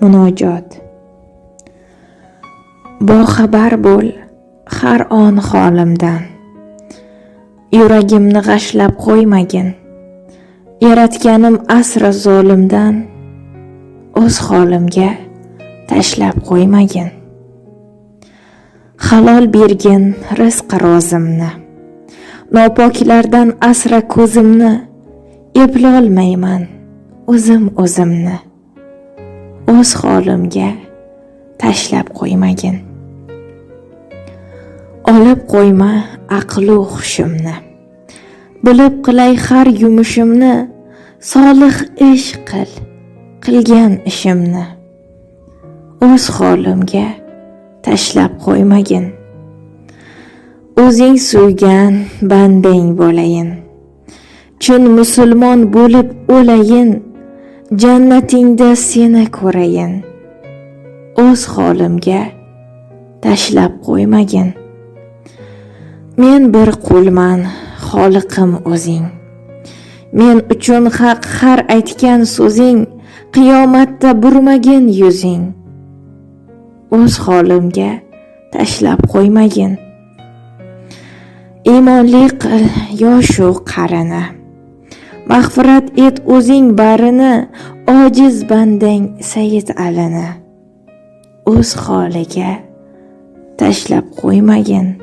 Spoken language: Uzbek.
Munojot. Boxabar bo'l har on holimdan Yuragimni g'ashlab qo'ymagin. Yaratganim asra zolimdan. O'z holimga tashlab qo'ymagin. Halol bergin rizq rozimni. Nopoklardan asra ko'zimni. Eplolmayman o'zim o'zimni O'z holimga tashlab qo'ymagin. Olib qo'yma aqlu hushimni. Bilib qilay har yumushimni Solih ish qil qilgan ishimni. O'z holimga tashlab qo'ymagin. O'zing suygan bandang bo'layin. Chin musulmon bo'lib o'layin. Jannatingda seni ko'rayin. O'z holimga tashlab qo'ymagin. Men bir qulman xoliqim o'zing. Men uchun haq har aytgan so'zing Qiyomatda burmagin yuzing. O'z holimga tashlab qo'ymagin. Iymonli qil yoshu qarini Mag'firat et o'zing barini Ojiz bandang Sayyid Alini O'z holiga tashlab qo'ymagin.